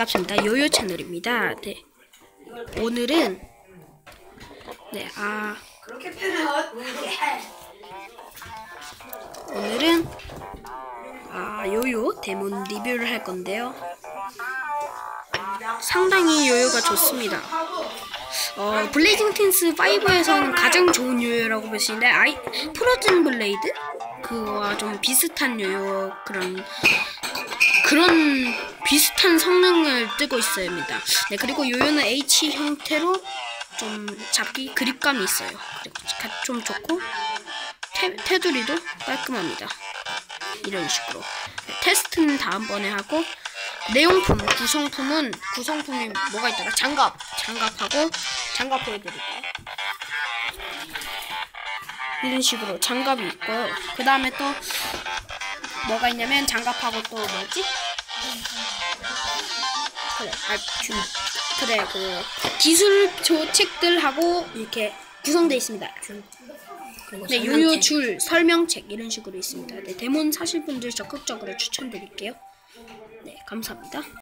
반갑습니다. 요요 채널입니다. 네. 오늘은 네, 아 오늘은 아 요요 데몬 리뷰를 할 건데요. 상당히 요요가 좋습니다. 어, 블레이징 틴스 5에서는 가장 좋은 요요라고 볼 수 있는데 아이 프로즌 블레이드 그거와 좀 비슷한 요요 그런 그런 비슷한 성능을 띠고 있어요입니다. 네 그리고 요요는 H 형태로 좀 잡기 그립감이 있어요. 좀 좋고 테, 테두리도 깔끔합니다. 이런 식으로 네, 테스트는 다음번에 하고 내용품 구성품은 구성품이 뭐가 있더라? 장갑 장갑하고 장갑 보여드릴까요? 이런 식으로 장갑이 있고요. 그 다음에 또 뭐가 있냐면 장갑하고 또 뭐지? 그래, 아, 준, 그래 그 기술 조책들하고 이렇게 구성되어 있습니다. 준. 그리고 네, 요요 줄 설명책 이런 식으로 있습니다. 네, 데몬 사실 분들 적극적으로 추천드릴게요. 네, 감사합니다.